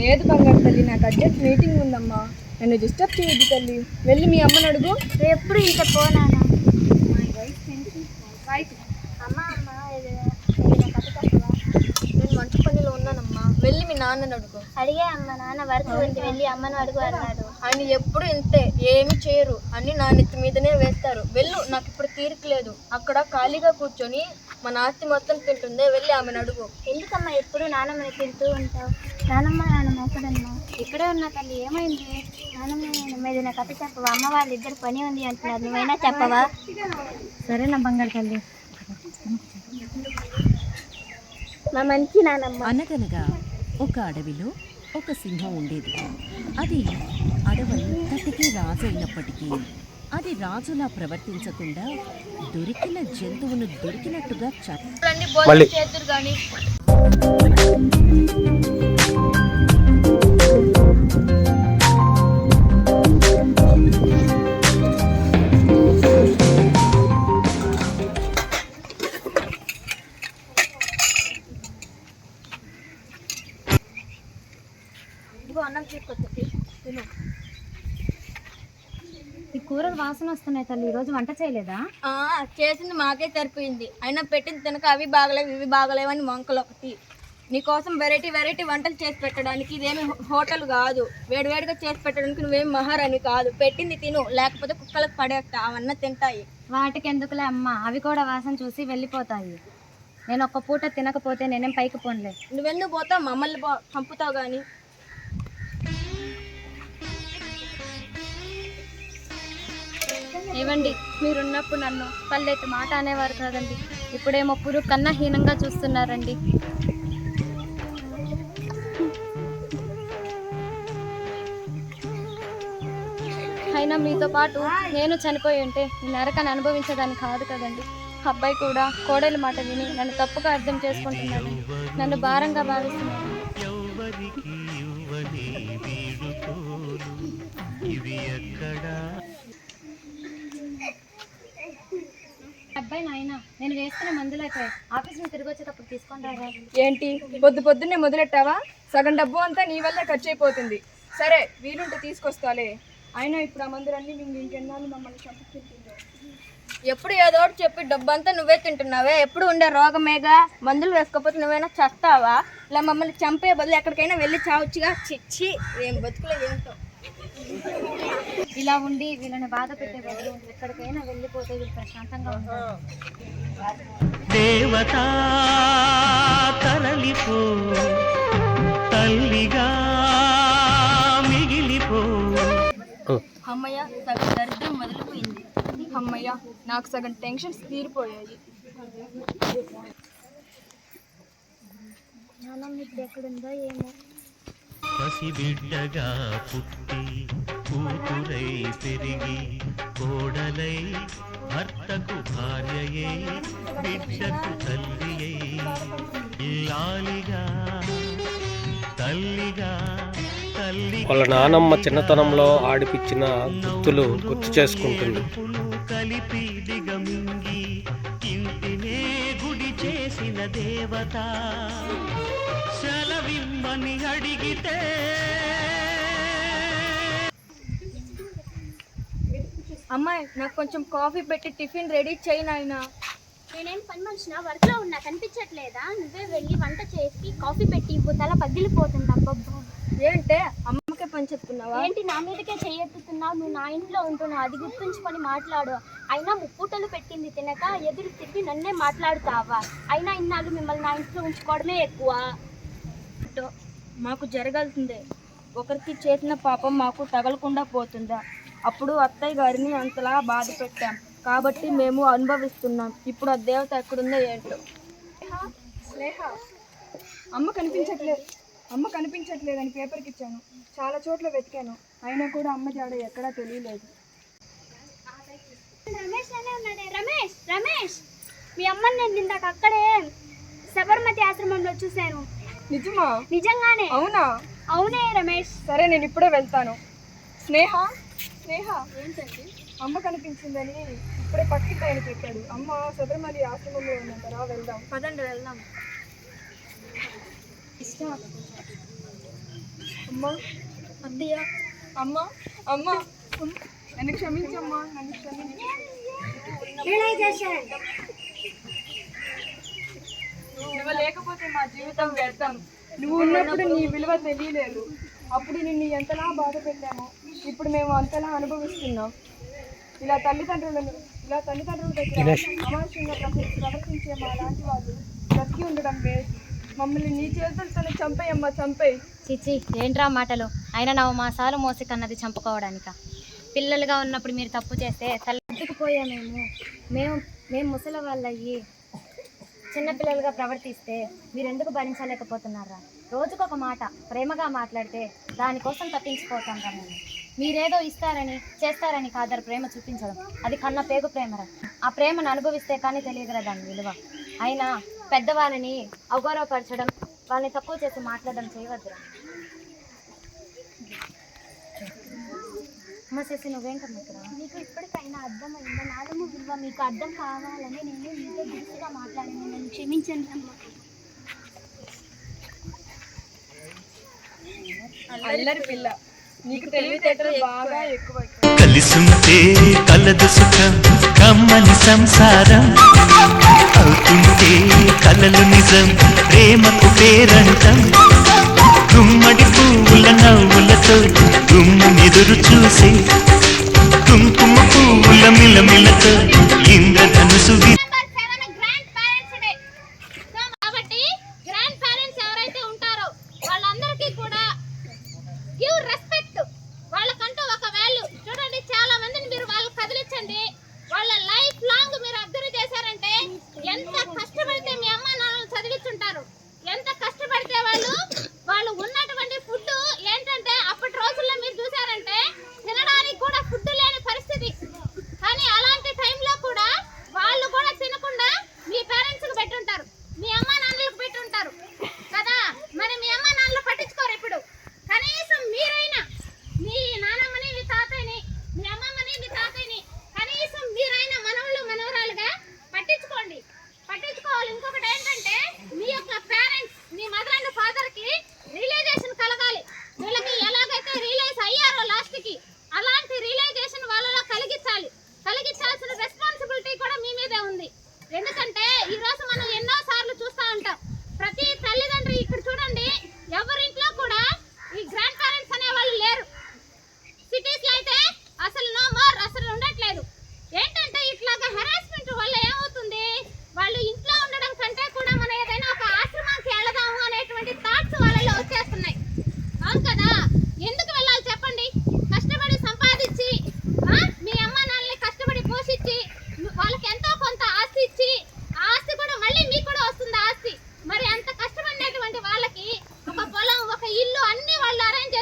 లేదు బంగారు తల్లి నాకు అర్జెంట్ మీటింగ్ ఉందమ్మా. నన్ను డిస్టర్బ్ చేయొద్దు తల్లి. వెళ్ళి మీ అమ్మని అడుగు. ఎప్పుడు ఇంత చెప్పవా? నేను మంచి పనిలో ఉన్నానమ్మా. వెళ్ళి మీ నాన్నని అడుగు. అడిగే అమ్మ నాన్న వర్క్ ఉంది వెళ్ళి అమ్మను అడుగు అన్నాడు. ఆయన ఎప్పుడు ఇంతే ఏమి చేయరు. అన్ని నా నెత్తి మీదనే వేస్తారు. వెళ్ళు నాకు ఇప్పుడు తీరిక లేదు. అక్కడ ఖాళీగా కూర్చొని మన ఆస్తి మొత్తం తింటుందే వెళ్ళి ఆమెను అడుగు. ఎందుకమ్మా ఎప్పుడు నాన్నమ్మని తింటూ ఉంటావు? నానమ్మ నాన్నమ్మ ఎక్కడమ్మా ఇక్కడే ఉన్నా తల్లి ఏమైంది? నానమ్మ నాకు అప్పు చెప్పవా? అమ్మ వాళ్ళ ఇద్దరు పని ఉంది అంటున్నారు నువ్వైనా చెప్పవా? సరేనా బంగారు తల్లి. మా మంచి నానమ్మ. అనగనగా ఒక అడవిలో ఒక సింహం ఉండేది. అది అడవంతటికీ రాజు అయినప్పటికీ అది రాజులా ప్రవర్తించకుండా దొరికిన జంతువును దొరికినట్టుగా చ ఈ కూరలు వాసన వస్తున్నాయి తల్లి. ఈరోజు వంట చేయలేదా? చేసింది మాకే సరిపోయింది. అయినా పెట్టింది తినక అవి బాగలేవు ఇవి బాగలేవని వంకలు ఒకటి. నీకోసం వెరైటీ వెరైటీ వంటలు చేసి పెట్టడానికి ఇదేమి హోటల్ కాదు. వేడివేడిగా చేసి పెట్టడానికి నువ్వేం మహారాణి కాదు. పెట్టింది తిను లేకపోతే కుక్కలకు పడేస్తా అవన్నీ తింటాయి. వాటికి ఎందుకులే అమ్మ? అవి కూడా వాసన చూసి వెళ్ళిపోతాయి. నేను ఒక్క పూట తినకపోతే నేనేం పైకి పోన్లే. నువ్వెందుకు పోతావు? మమ్మల్ని పో- చంపుతావు కానీ ఇవ్వండి. మీరున్నప్పుడు నన్ను పల్లెటి మాట అనేవారు కాదండి. ఇప్పుడేమో పురుగు కన్నా హీనంగా చూస్తున్నారండి. అయినా మీతో పాటు నేను చనిపోయి ఉంటే ఈ నరకాన్ని అనుభవించేదాన్ని కాదు కదండి. అబ్బాయి కూడా కోడలి మాట విని నన్ను తప్పుగా అర్థం చేసుకుంటున్నాడు. నన్ను భారంగా భావిస్తున్నాడు. నాయన నేను వేసుకునే మందులైతే ఆఫీస్ నుంచి తిరిగి వచ్చేటప్పుడు తీసుకుంటారా ఏంటి? పొద్దు పొద్దున్నే మొదలెట్టావా? సగం డబ్బు అంతా నీ వల్లే ఖర్చు అయిపోతుంది సరే వీలుంటే తీసుకొస్తాలే. అయినా ఇప్పుడు ఆ మందులన్నీ మేము ఇంకెన్నాళ్ళు మమ్మల్ని చంపుతుంటుందో ఎప్పుడు ఏదో ఒకటి చెప్పి డబ్బంతా నువ్వే తింటున్నావే. ఎప్పుడు ఉండే రోగమేగా? మందులు వేసుకోకపోతే నువ్వైనా చస్తావా? ఇలా మమ్మల్ని చంపే బదులు ఎక్కడికైనా వెళ్ళి చావచ్చుగా? చిచ్చి ఏం బతుకులో ఏంటో. ఇలా ఉండి వీళ్ళని బాధ పెట్టే బదులు ఎక్కడికైనా వెళ్ళిపోతే వీళ్ళు ప్రశాంతంగా ఉంటారు. దేవతా తరలిపో తల్లిగా మిగిలిపో. అమ్మయ్య సగం దరిద్రం మొదలుపోయింది. అమ్మయ్య నాకు సగం టెన్షన్స్ తీరిపోయాయి. జ్ఞానం మీకు ఎక్కడుందో ఏమో. పసిబిడ్డగా పుట్టి కూతురై పెరిగి కోడలై భర్తకు భార్యయే బిడ్డకు తల్లియై ఇల్లాలిగా తల్లిగా వాళ్ళ నానమ్మ చిన్నతనంలో ఆడిపించిన గుర్తులు గుర్తు చేసుకుంటుంది. కలిపి దిగమింగి ఇంటినే గుడి చేసిన దేవత. సెలవిమ్మని అడిగితే అమ్మాయి నాకు కొంచెం కాఫీ పెట్టి టిఫిన్ రెడీ చేయి నాయనా. నేనేం పని మనిషిన వర్క్లో ఉన్నా కనిపించట్లేదా? నువ్వే వెళ్ళి వంట చేసి కాఫీ పెట్టి ఇవ్వు తల పగిలిపోతుంది. అబ్బబ్బా. ఏంటే? అమ్మకే పని చెప్తున్నావా? ఏంటి నా మీదకే చెయ్యెత్తుతున్నావు నువ్వు నా ఇంట్లో ఉంటున్నావు. అది గుర్తుంచుకొని మాట్లాడు. అయినా ముప్పూటలు పెట్టింది తినక ఎదురు తిరిగి నన్నే మాట్లాడుతావా? అయినా ఇన్నాళ్ళు మిమ్మల్ని నా ఇంట్లో ఉంచుకోవడమే ఎక్కువ. మాకు జరగాల్సిందే. ఒకరికి చేసిన పాపం మాకు తగలకుండా పోతుందా? అప్పుడు అత్తయ్య గారిని అంతలా బాధ పెట్టాం. కాబట్టి మేము అనుభవిస్తున్నాం. ఇప్పుడు ఆ దేవత ఎక్కడుందో ఏంటో. స్నేహ అమ్మ కనిపించట్లేదు. అమ్మ కనిపించట్లేదని పేపర్కి ఇచ్చాను. చాలా చోట్ల వెతికాను. అయినా కూడా అమ్మ జాడ ఎక్కడా తెలియలేదు. రమేష్ అనే ఉన్నాడే. రమేష్ రమేష్! మీ అమ్మని నేను ఇందాక అక్కడే సబర్మతి ఆశ్రమంలో చూశాను. నిజమా? నిజంగానే. అవునా? అవునే రమేష్. సరే నేను ఇప్పుడే వెళ్తాను. స్నేహ స్నేహ! ఏంటండి? అమ్మ కనిపించిందని ఇప్పుడే పక్కి పైన పెట్టాడు. అమ్మ శబరిమలి ఆశ్రమంలో ఉందంటారా వెళ్దాం. పదండి వెళ్దాం. అమ్మా. అత్తయ్య. అమ్మ. అమ్మ. నన్ను క్షమించమ్మా నన్ను క్షమించు నువ్వు లేకపోతే మా జీవితం వ్యర్థం. నువ్వు ఉన్నప్పుడు నీ విలువ తెలియలేదు. అప్పుడు నిన్ను ఎంతలా బాధ పెట్టామో ఇప్పుడు మేము అంతలా అనుభవిస్తున్నాం. ఇలా తల్లిదండ్రులను ఇలా తల్లిదండ్రుల దగ్గర అమానుషంగా ప్రవ- ప్రవర్తించే మా లాంటి వాళ్ళు బ్రతికి ఉండడం వేస్ట్. మమ్మల్ని నీ చేతులతోనే చంపేయమ్మా చంపేయి. చిచి ఏంట్రా మాటలు? అయినా నవ్వు మాసాలు మోసి కన్నది చంపుకోవడానిక? పిల్లలుగా ఉన్నప్పుడు మీరు తప్పు చేస్తే తల్లి ఎత్తుకుపోయా మేము. మేము మేము ముసలి వాళ్ళయ్యి. చిన్నపిల్లలుగా ప్రవర్తిస్తే మీరు ఎందుకు భరించలేకపోతున్నారా? రోజుకొక మాట ప్రేమగా మాట్లాడితే దానికోసం తప్పించిపోతాం రా మేము. మీరేదో ఇస్తారని చేస్తారని కాదరు ప్రేమ చూపించడం. అది కన్న పేగు ప్రేమరా. ఆ ప్రేమను అనుభవిస్తే కానీ తెలియదురా దాని విలువ. అయినా పెద్దవాళ్ళని అవగౌరవపరచడం వాళ్ళని తక్కువ చేసి మాట్లాడడం చేయవద్దురా. అమ్మ చేసి నువ్వేంటమ్మా ఇక్కడ? మీకు ఇప్పటికైనా అర్థమైందా? నాదమ్మ విలువ మీకు అర్థం కావాలని నేను మీతో దిగుసుగా మాట్లాడాను. నన్ను క్షమించండి అమ్మ. అల్లరి పిల్ల. కలిసుంటే కలదు సుఖం కమ్మని సంసారం. అవుతుంటే కలలు నిజం ప్రేమకు పేరంటం. గుమ్మడి పువ్వుల నవ్వులతో గుమ్మెదురు చూసి కుంకుమ పువ్వుల మిలమిలతో ఇంద్రధనుసు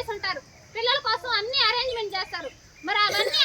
చేసి ఉంటారు పిల్లల కోసం అన్ని అరేంజ్మెంట్ చేస్తారు. మరి అవన్నీ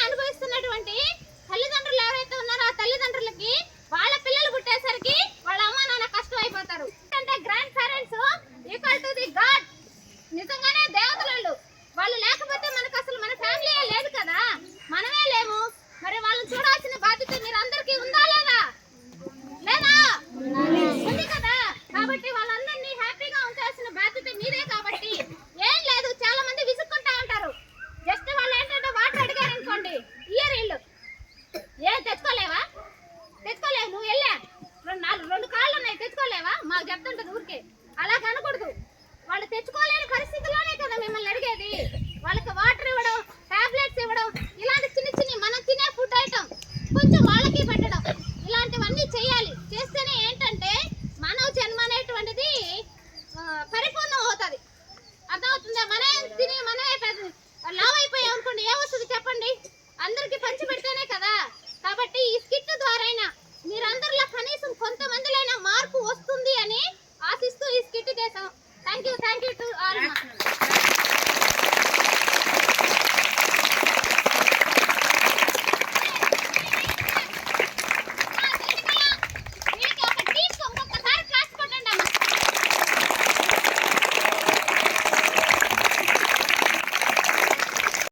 arma.